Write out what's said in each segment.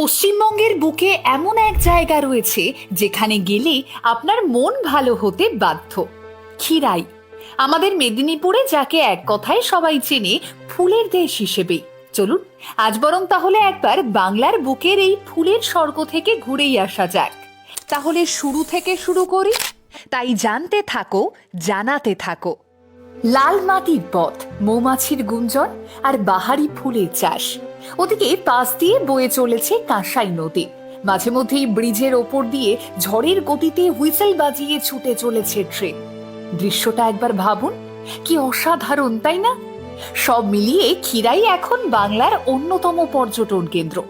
পশ্চিমবঙ্গের বুকে এমন এক জায়গা রয়েছে যেখানে গেলে আপনার মন ভালো হতে বাধ্য। খিরাই আমাদের মেদিনীপুরে যাকে এক কথায় সবাই চেনে, ফুলের দেশ হিসেবে। চলুন, আজ বরং তাহলে একবার বাংলার বুকের এই ফুলের স্বর্গ থেকে ঘুরেই আসা যাক। তাহলে শুরু থেকে শুরু করি। তাই জানতে থাকো, জানাতে থাকো। লাল মাটির পথ, মৌমাছির গুঞ্জন আর বাহারি ফুলের চাষ। ওদিকে পাশ দিয়ে বয়ে চলেছে কাঁসাই নদী। মাঝে মধ্যেই ব্রিজের ওপর দিয়ে ঝড়ের গতিতে হুইসেল বাজিয়ে ছুটে চলেছে ট্রেন। দৃশ্যটা একবার ভাবুন, কি অসাধারণ, তাই না? সব মিলিয়ে খিরাই এখন বাংলার অন্যতম পর্যটন কেন্দ্র।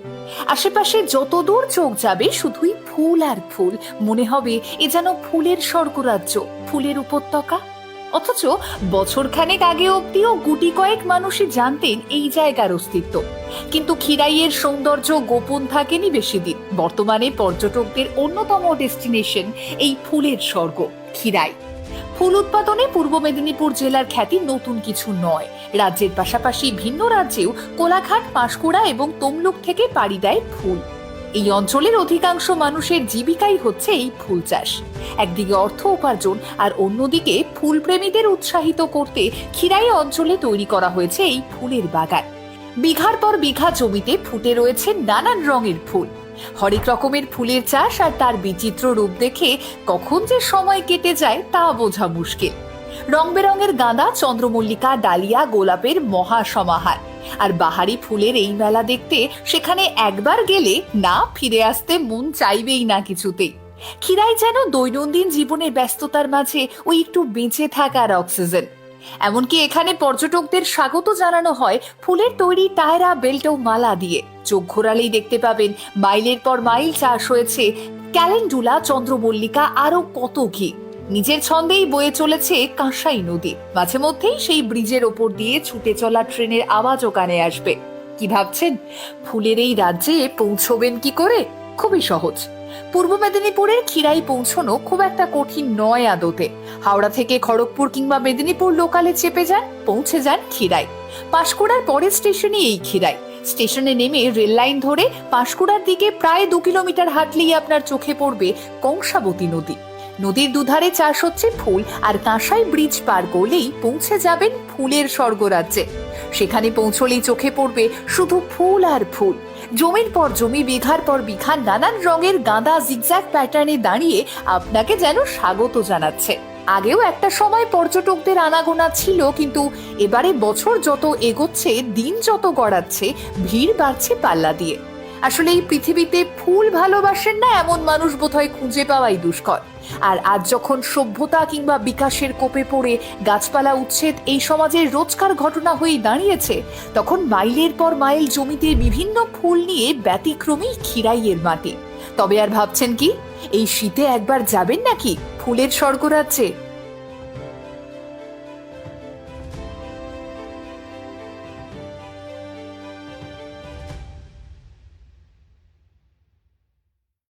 আশেপাশে যত দূর চোখ যাবে শুধুই ফুল আর ফুল। মনে হবে এ যেন ফুলের স্বর্গরাজ্য, ফুলের উপত্যকা। অথচ বছরখানেক আগে অব্দিও গুটি কয়েক মানুষই জানতেন এই জায়গার অস্তিত্ব। কিন্তু খিরাইয়ের সৌন্দর্য গোপন থাকেনি বেশি দিন। বর্তমানে পর্যটকদের অন্যতম ডেস্টিনেশন এই ফুলের স্বর্গ, খিরাই। ফুল উৎপাদনে পূর্ব মেদিনীপুর জেলার খ্যাতি নতুন কিছু নয়। রাজ্যের পাশাপাশি ভিন্ন রাজ্যেও কোলাঘাট, পাঁশকুড়া এবং তমলুক থেকে পাড়ি দেয় ফুল। এই অঞ্চলের অধিকাংশ মানুষের জীবিকাই হচ্ছে এই ফুল চাষ। একদিকে অর্থ উপার্জন আর অন্যদিকে ফুলপ্রেমীদের উৎসাহিত করতে খিরাই অঞ্চলে তৈরি করা হয়েছে এই ফুলের বাগান। বিঘার পর বিঘা জমিতে ফুটে রয়েছে নানান রঙের ফুল। হরেক রকমের ফুলের চাষ আর তার বিচিত্র রূপ দেখে কখন যে সময় কেটে যায় তা বোঝা মুশকিল। রং বেরঙের গাঁদা, চন্দ্রমল্লিকা, ডালিয়া, গোলাপের মহা সমাহার আর বাহারি ফুলের এই মেলা দেখতে সেখানে একবার গেলে না ফিরে আসতে মন চাইবেই না কিছুতেই খিরাই যেন দৈনন্দিন জীবনের ব্যস্ততার মাঝে ওই একটু বেঁচে থাকার অক্সিজেন। এমনকি এখানে পর্যটকদের স্বাগত জানানো হয় ফুলের তৈরি টায়রা, বেল্ট ও মালা দিয়ে। চোখ ঘোরালেই দেখতে পাবেন, মাইলের পর মাইল চাষ হয়েছে। ক্যালেন্ডুলা, চন্দ্রমল্লিকা আরও কত কি নিজের ছন্দেই বয়ে চলেছে কাঁসাই নদী। মাঝে মধ্যেই সেই ব্রিজের ওপর দিয়ে ছুটে চলা ট্রেনের আওয়াজও কানে আসবে। কি ভাবছেন? ফুলের এই রাজ্যে পৌঁছবেন কি করে? খুবই সহজ। পূর্ব মেদিনীপুরের খিরাই পৌঁছনো খুব একটা কঠিন নয় আদতে। হাওড়া থেকে খড়গপুর কিংবা মেদিনীপুর লোকালে চেপে যান, পৌঁছে যান খিরাই পাঁশকুড়ার পরের স্টেশনে এই খিরাই স্টেশনে নেমে রেল লাইন ধরে পাঁশকুড়ার দিকে প্রায় দু কিলোমিটার হাঁটলেই আপনার চোখে পড়বে কংসাবতী নদী। নদীর দুধারে চাষ হচ্ছে ফুল, আর কাঁসাই ব্রিজ পার করলেই পৌঁছে যাবেন ফুলের স্বর্গরাজ্যে। সেখানে পৌঁছলেই চোখে পড়বে শুধু ফুল আর ফুল। জমির পর জমি, বিঘার পর বিঘা, নানান রঙের গাঁদা জিগজ্যাগ প্যাটার্নে দাঁড়িয়ে আপনাকে যেন স্বাগত জানাচ্ছে। আগেও একটা সময় পর্যটকদের আনাগোনা ছিল, কিন্তু এবারে বছর যত এগোচ্ছে, দিন যত গড়াচ্ছে, ভিড় বাড়ছে পাল্লা দিয়ে। আসলে এই পৃথিবীতে ফুল ভালোবাসেন না এমন মানুষ বোধহয় খুঁজে পাওয়াই দুষ্কর। আর আজ যখন সভ্যতা কিংবা বিকাশের কোপে পড়ে গাছপালা উচ্ছেদ এই সমাজের রোজকার ঘটনা হয়ে দাঁড়িয়েছে, তখন মাইলের পর মাইল জমিতে বিভিন্ন ফুল নিয়ে ব্যতিক্রমী খিরাইয়ের মাটি। তবে আর ভাবছেন কি, এই শীতে একবার যাবেন নাকি ফুলের স্বর্গরাজ্যে?